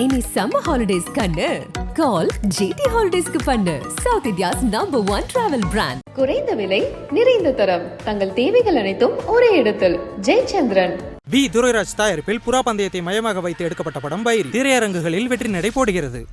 இனி summer holidays கண்ணு. கால் GT ஹாலிடேஸ்க்கு பண்ணு. South India's number one travel brand குறைந்த விலை நிறைந்த தரம். தங்கள் தேவைகள் அனைத்தும் ஒரே இடத்தில். ஜெயச்சந்திரன். வி. துரைராஜ் தயாரிப்பில் புறா பந்தயத்தை மையமாக வைத்து எடுக்கப்பட்ட படம் பைரி. திரையரங்குகளில் வெற்றி நடை போடுகிறது.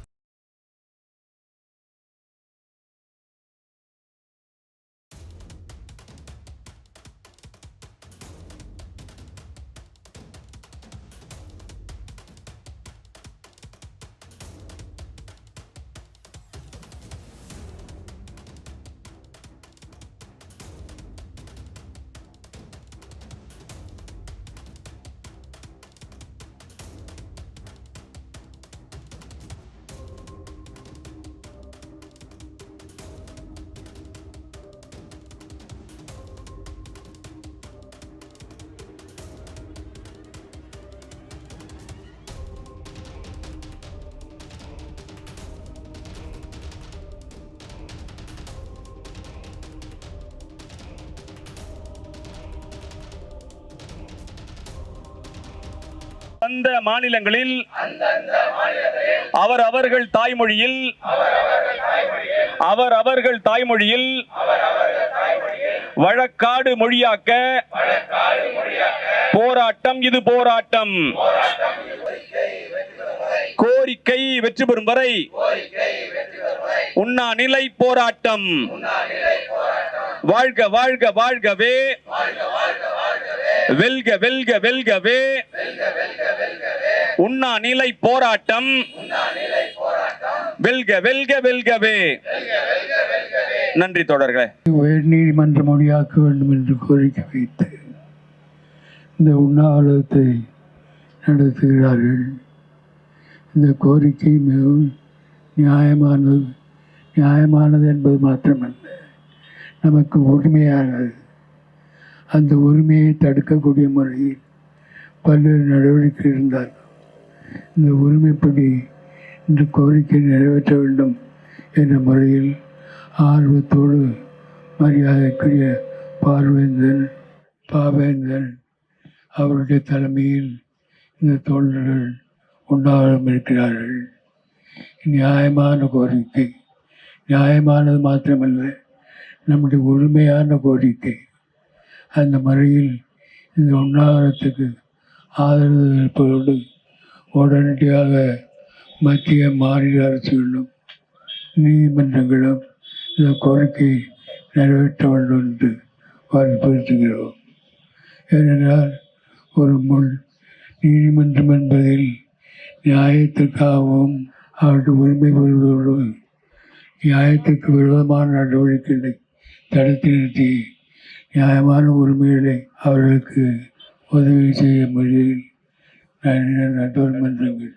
அந்த மாநிலங்களில் அவர் அவர்கள் தாய்மொழியில் அவர் அவர்கள் தாய்மொழியில் வழக்காடு மொழியாக்க போராட்டம் இது போராட்டம். கோரிக்கை வெற்றி பெறும் வரை உண்ணா நிலை போராட்டம். வாழ்க வாழ்க வாழ்கவே. வெல்க வெல்க வெல்கவே. உண்ணா நிலை போராட்டம். வெல்க வெல்க வெல்கவே. நன்றி தொடர்களே உயர் நீதிமன்ற மொழியாக்க வேண்டும் என்று கோரிக்கை வைத்து இந்த உண்ணாவிரதத்தை நடத்துகிறார்கள். இந்த கோரிக்கை மிகவும் நியாயமானது நியாயமானது என்பது மாத்திரமல்ல நமக்கு உரிமையானது அந்த உரிமையை தடுக்கக்கூடிய முறையில் பல்வேறு நடவடிக்கை இருந்தால் இந்த உரிமைப்படி இந்த கோரிக்கை நிறைவேற்ற வேண்டும் என்ற முறையில் ஆர்வத்தோடு மரியாதைக்குரிய பார்வேந்தன் பாவேந்தன் அவருடைய தலைமையில் இந்த தோழர்கள் உண்டாகம் இருக்கிறார்கள். நியாயமான கோரிக்கை. நியாயமானது மாத்திரமல்ல நம்முடைய உரிமையான கோரிக்கை. அந்த முறையில் இந்த உண்ணாவிரத்துக்கு ஆதரவு இருப்பதோடு உடனடியாக மத்திய மாநில அரசுகளும் நீதிமன்றங்களும் இந்த கோரிக்கை நிறைவேற்ற வேண்டும் என்று வற்புறுத்துகிறோம். ஏனென்றால் ஒரு முள் நீதிமன்றம் என்பதில் நியாயத்திற்காகவும் அவருடைய உரிமை பெறுவதோடு நியாயத்திற்கு விரோதமான நடவடிக்கைகளை தடுத்து நிறுத்தி நியாயமான உரிமைகளை அவர்களுக்கு உதவி செய்ய முடியும் நடுவர்மன்றங்கள்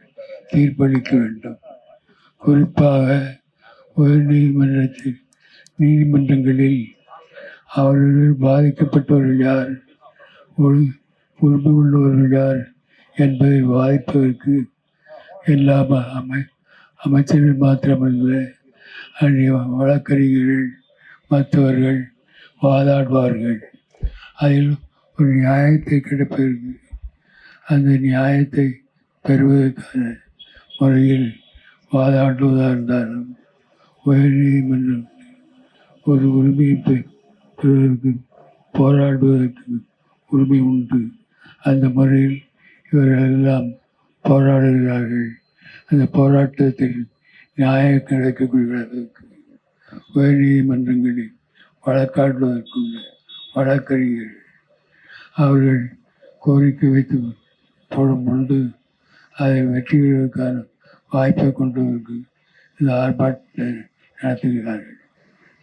தீர்ப்பளிக்க வேண்டும். குறிப்பாக உயர் நீதிமன்றத்தில் நீதிமன்றங்களில் அவர்கள் பாதிக்கப்பட்டவர்கள் யார் உரிமை உள்ளவர்கள் யார் என்பதை வாதிப்பதற்கு எல்லா ம- அமை அமைச்சர்கள் மாத்திரமல்ல அந்நிய வழக்கறிஞர்கள் மற்றவர்கள் வாதாடுவார்கள். அதில் ஒரு நியாயத்தை கிடைப்பதற்கு அந்த நியாயத்தை பெறுவதற்கான முறையில் வாதாடுவதாக இருந்தாலும் உயர்நீதிமன்றம் ஒரு உரிமையை பெறுவதற்கு போராடுவதற்கு உரிமை உண்டு. அந்த முறையில் இவர்கள் எல்லாம் போராடுகிறார்கள். அந்த போராட்டத்தில் நியாயம் கிடைக்கக்கூடியதற்கு உயர்நீதிமன்றங்களில் வழக்காடுவதற்குள்ள வழக்கறிஞர்கள் அவர்கள் கோரிக்கை வைத்து போடும் உண்டு அதை வெற்றிகளுக்கான வாய்ப்பை கொண்டு வந்து இந்த ஆர்ப்பாட்டத்தை நடத்துகிறார்கள்.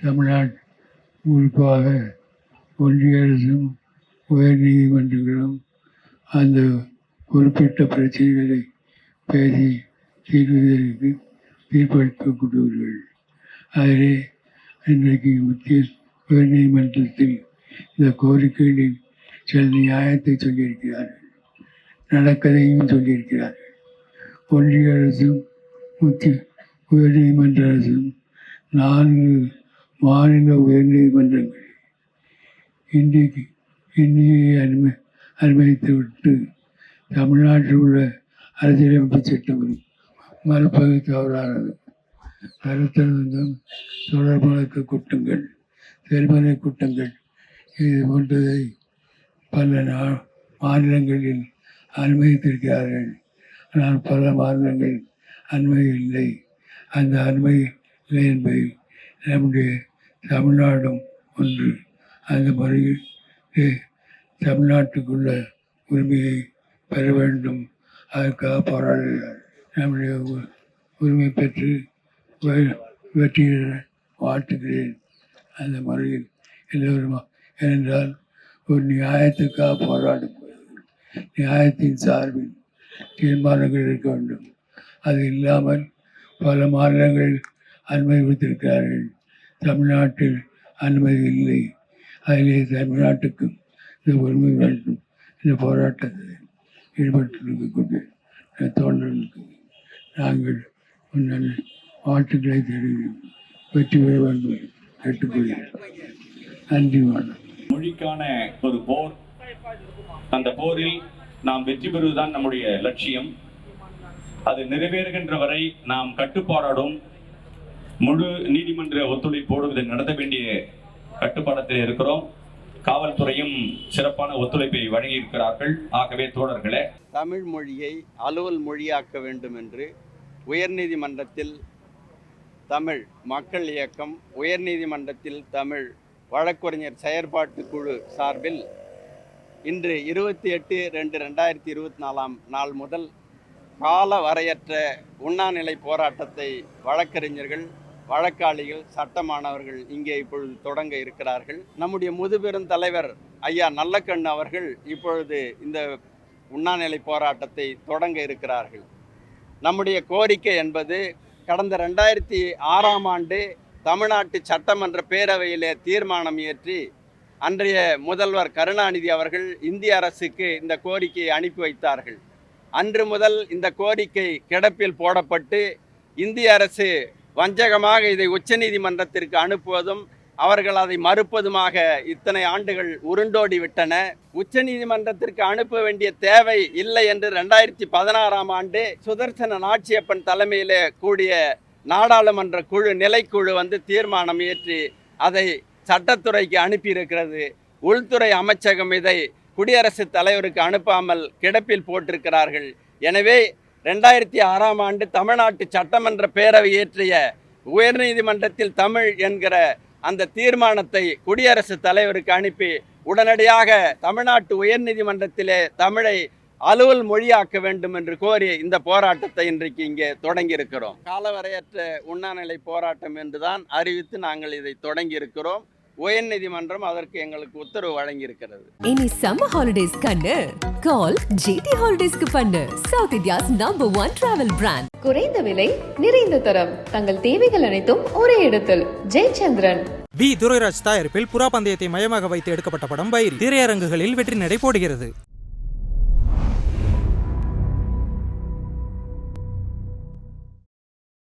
தமிழ்நாடு குறிப்பாக ஒன்றிய அரசும் உயர் நீதிமன்றங்களும் அந்த குறிப்பிட்ட பிரச்சனைகளை பேசி தீர்வதற்கு தீர்ப்பளிக்கக்கூடியவர்கள் அதிலே இன்றைக்கு மத்திய உயர்நீதிமன்றத்தில் இந்த கோரிக்கைகளில் சில நியாயத்தை சொல்லியிருக்கிறார்கள். நடக்கதையும் சொல்லியிருக்கிறார்கள் ஒன்றிய அரசும் முத்தி உயர்நீதிமன்ற அரசும் நான்கு மாநில உயர்நீதிமன்றங்கள் இன்றைக்கு இந்தியை அனுமதி அனுமதித்து விட்டு தமிழ்நாட்டில் உள்ள அரசியலமைப்பு சட்டம் மறுப்பது தவறானது. கருத்தரங்கம் தொடர்புகளுக்கு குற்றங்கள் செல்மலை குற்றங்கள் இது போன்றதை பல நா மாநிலங்களில் அனுமதித்திருக்கிறார்கள் ஆனால் பல மாநிலங்கள் அனுமதி இல்லை. அந்த அண்மை இல்லை என்பதை நம்முடைய தமிழ்நாடும் ஒன்று. அந்த முறையில் தமிழ்நாட்டுக்குள்ள உரிமையை பெற வேண்டும். அதற்காக போராடுகிறார். நம்முடைய உ- உரிமை பெற்று வெற்றியை வாழ்த்துகிறேன். அந்த முறையில் எல்லோரும் ஏனென்றால் ஒரு நியாயத்துக்காக போராடும். நியாயத்தின் சார்பில் தீர்மானங்கள் இருக்க வேண்டும். அது இல்லாமல் பல மாநிலங்கள் அனுமதி கொடுத்திருக்கிறார்கள் தமிழ்நாட்டில் அனுமதி இல்லை. அதிலே தமிழ்நாட்டுக்கும் இந்த உரிமை வேண்டும். இந்த போராட்டத்தில் ஈடுபட்டிருக்கக்கூடிய தோழர்களுக்கு நாங்கள் உன்னால் வாழ்த்துக்களை தெரிவிக்கும் வெற்றி பெற வேண்டும் கேட்டுக்கொள்கிறேன். நன்றி வணக்கம். மொழிக்கான ஒரு போர் அந்த போரில் நாம் வெற்றி பெறுவதுதான் நம்முடைய லட்சியம். அது நிறைவேறுகின்ற வரை நாம் கட்டுப்பாடோடும் முழு நீதிமன்ற ஒத்துழைப்போடும் இதை நடத்த வேண்டிய கட்டுப்பாடத்தில் இருக்கிறோம். காவல்துறையும் சிறப்பான ஒத்துழைப்பை வழங்கி இருக்கிறார்கள் ஆகவே தோழர்களே தமிழ் மொழியை அலுவல் மொழியாக்க வேண்டும் என்று உயர்நீதிமன்றத்தில் தமிழ் மக்கள் இயக்கம் உயர்நீதிமன்றத்தில் தமிழ் வழக்கறிஞர் செயற்பாட்டு குழு சார்பில் இன்று இருபத்தி எட்டு ரெண்டு ரெண்டாயிரத்தி இருபத்தி நாலாம் நாள் முதல் கால வரையற்ற உண்ணாநிலை போராட்டத்தை வழக்கறிஞர்கள் வழக்காளிகள் சட்டமானவர்கள் இங்கே இப்பொழுது தொடங்க இருக்கிறார்கள். நம்முடைய முதுபெரும் தலைவர் ஐயா நல்லக்கண்ணு அவர்கள் இப்பொழுது இந்த உண்ணாநிலை போராட்டத்தை தொடங்க இருக்கிறார்கள். நம்முடைய கோரிக்கை என்பது கடந்த ரெண்டாயிரத்தி ஆறாம் ஆண்டு தமிழ்நாட்டு சட்டமன்ற பேரவையிலே தீர்மானம் இயற்றி அன்றைய முதல்வர் கருணாநிதி அவர்கள் இந்திய அரசுக்கு இந்த கோரிக்கையை அனுப்பி வைத்தார்கள். அன்று முதல் இந்த கோரிக்கை கிடப்பில் போடப்பட்டு இந்திய அரசு வஞ்சகமாக இதை உச்சநீதிமன்றத்திற்கு அனுப்புவதும் அவர்கள் அதை மறுப்பதுமாக இத்தனை ஆண்டுகள் உருண்டோடி விட்டன. உச்சநீதிமன்றத்திற்கு அனுப்ப வேண்டிய தேவை இல்லை என்று ரெண்டாயிரத்தி பதினாறாம் ஆண்டு சுதர்சன நாச்சியப்பன் தலைமையிலே கூடிய நாடாளுமன்ற குழு நிலைக்குழு வந்து தீர்மானம் இயற்றி அதை சட்டத்துறைக்கு அனுப்பியிருக்கிறது. உள்துறை அமைச்சகம் இதை குடியரசுத் தலைவருக்கு அனுப்பாமல் கிடப்பில் போட்டிருக்கிறார்கள். எனவே ரெண்டாயிரத்தி ஆறாம் ஆண்டு தமிழ்நாட்டு சட்டமன்ற பேரவை இயற்றிய உயர்நீதிமன்றத்தில் தமிழ் என்கிற அந்த தீர்மானத்தை குடியரசுத் தலைவருக்கு அனுப்பி உடனடியாக தமிழ்நாட்டு உயர்நீதிமன்றத்திலே தமிழை அலுவல் மொழியாக்க வேண்டும் என்று கோரி இந்த போராட்டத்தை இன்றைக்கு இங்கே தொடங்கியிருக்கிறோம். காலவரையற்ற உண்ணாநிலை போராட்டம் என்றுதான் அறிவித்து நாங்கள் இதை தொடங்கியிருக்கிறோம். இருக்கிறோம் உயர்நீதிமன்றம் அதற்கு எங்களுக்கு உத்தரவு வழங்கி இருக்கிறது இனி சம்மர் ஹாலிடேஸ் கண்ணு. கால் ஜிடி ஹாலிடேஸ்க்கு பண்ணு. South India's number one travel brand குறைந்த விலை நிறைந்த தரம். தங்கள் தேவைகள் அனைத்தும் ஒரே இடத்தில். ஜெயச்சந்திரன். வி. துரைராஜ் தயாரிப்பில் புறா பந்தயத்தை மையமாக வைத்து எடுக்கப்பட்ட படம் பைரி. திரையரங்குகளில் வெற்றி நடை போடுகிறது.